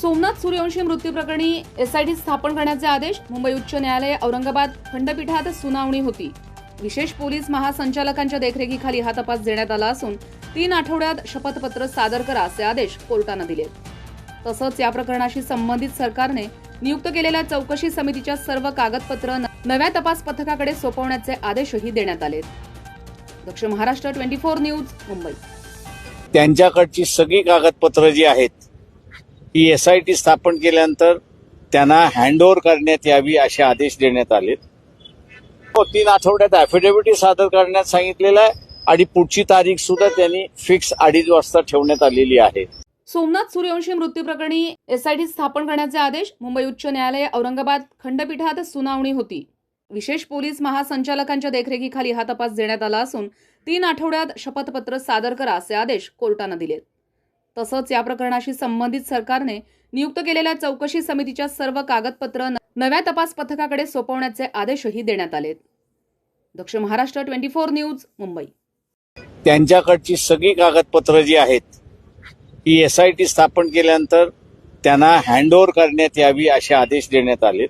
सोमनाथ सूर्यवंशी मृत्यू प्रकरणी एसआयटी स्थापन करण्याचे आदेश मुंबई उच्च न्यायालय औरंगाबाद खंडपीठात सुनावणी होती. विशेष पोलीस महासंचालकांच्या देखरेखीखाली हा तपास देण्यात आला असून तीन आठवड्यात शपथपत्र सादर करा असे आदेश कोर्टानं दिले. तसंच या प्रकरणाशी संबंधित सरकारने नियुक्त केलेल्या चौकशी समितीच्या सर्व कागदपत्र नव्या तपास पथकाकडे सोपवण्याचे आदेशही देण्यात आले Dakshin Maharashtra twenty four news Mumbai. त्यांच्याकडची सगळी कागदपत्र जी आहेत ही एस आय टी स्थापन केल्यानंतर त्यांना हँडओव्हर करण्यात यावी असे आदेश देण्यात आले. तीन आठवड्यात अॅफिडेव्हिट सादर करण्यात सांगितलेलं आहे आणि पुढची तारीख सुद्धा त्यांनी फिक्स अडीच वाजता ठेवण्यात आलेली आहे. सोमनाथ सूर्यवंशी मृत्यू प्रकरणी एसआयटी स्थापन करण्याचे आदेश मुंबई उच्च न्यायालय औरंगाबाद खंडपीठात सुनावणी होती. विशेष पोलीस महासंचालकांच्या देखरेखीखाली हा तपास देण्यात आला असून तीन आठवड्यात शपथपत्र सादर करा असे आदेश कोर्टानं दिलेत. तसंच या प्रकरणाशी संबंधित सरकारने नियुक्त केलेल्या चौकशी समितीच्या सर्व कागदपत्र नव्या तपास पथकाकडे सोपवण्याचे आदेशही देण्यात आलेत. Dakshin Maharashtra twenty four news Mumbai. त्यांच्याकडची सगळी कागदपत्र जी आहेत ही एस आय टी स्थापन केल्यानंतर त्यांना हँडओव्हर करण्यात यावी असे आदेश देण्यात आलेत.